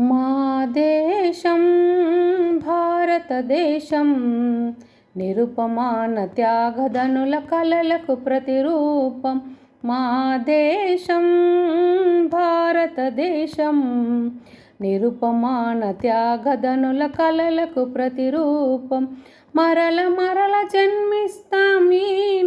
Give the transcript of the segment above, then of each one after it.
మా దేశం భారతదేశం నిరుపమాన త్యాగధనుల కలలకు ప్రతిరూపం. మా దేశం భారతదేశం నిరుపమాన త్యాగధనుల కలలకు ప్రతిరూపం. మరల మరల జన్మిస్తామీ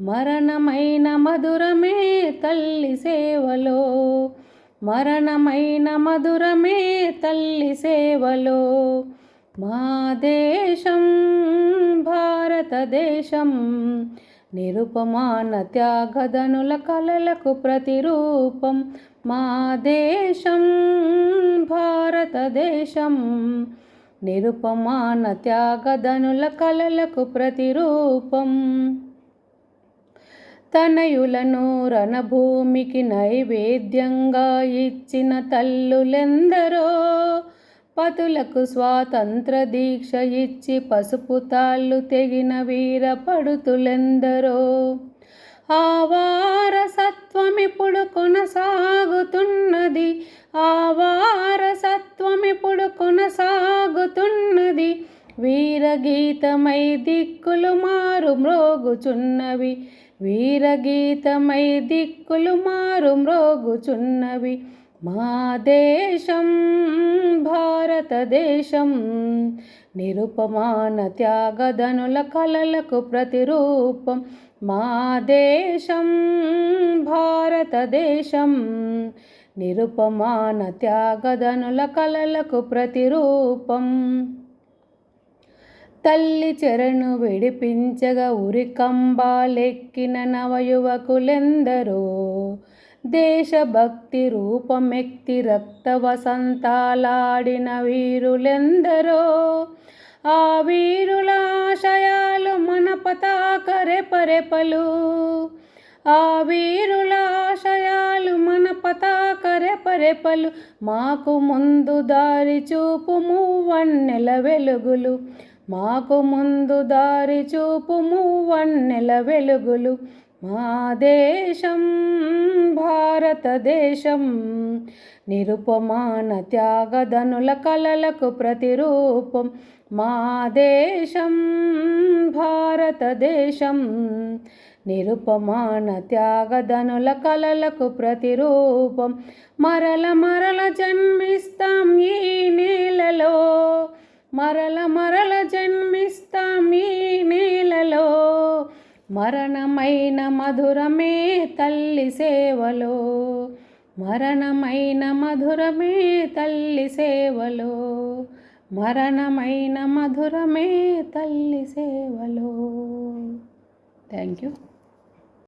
మరణమైన మధురమే తల్లి సేవలో. మరణమైన మధురమే తల్లి సేవలో. మా దేశం భారతదేశం నిరుపమాన త్యాగదనుల కలలకు ప్రతిరూపం. మా దేశం భారతదేశం నిరుపమాన త్యాగదనుల కలలకు ప్రతిరూపం. తనయులను రణభూమికి నైవేద్యంగా ఇచ్చిన తల్లులెందరో పతులకు స్వాతంత్ర దీక్ష ఇచ్చి పసుపు తాళ్ళు తెగిన వీర పడుతులెందరో ఆ వారసత్వమిప్పుడు కొనసాగుతున్నది ఆ వారసత్వమిప్పుడు కొనసాగుతున్నది వీరగీతమై దిక్కులు మారు మ్రోగుచున్నవి వీరగీతమై దిక్కులు మారు మ్రోగుచున్నవి మా దేశం భారతదేశం నిరుపమాన త్యాగధనుల కలలకు ప్రతిరూపం. మా దేశం భారతదేశం నిరుపమాన త్యాగధనుల కలలకు ప్రతిరూపం. తల్లి చెరను విడిపించగా ఉరికంబాలెక్కిన నవయువకులెందరో? దేశభక్తి రూపమెక్తి రక్త వసంతాలాడిన వీరులెందరో? ఆ వీరుల ఆశయాలు మన పతాక రెపరెపలు ఆ వీరుల ఆశయాలు మన పతాక రెపరెపలు మాకు ముందు దారి చూపు మువ్వన్నెల వెలుగులు. మాకు ముందు దారి చూపుము వన్నెల వెలుగులు. మా దేశం భారతదేశం. నిరుపమాన త్యాగధనుల కలలకు ప్రతిరూపం. మా దేశం భారతదేశం. నిరుపమాన త్యాగధనుల కలలకు ప్రతిరూపం. మరల మరల జన్మిస్తాం ఈ నేలలో. మరల మరల జ మరణమైన మధురమే తల్లి సేవలో. మరణమైన మధురమే తల్లి సేవలో. మరణమైన మధురమే తల్లి సేవలో. Thank you.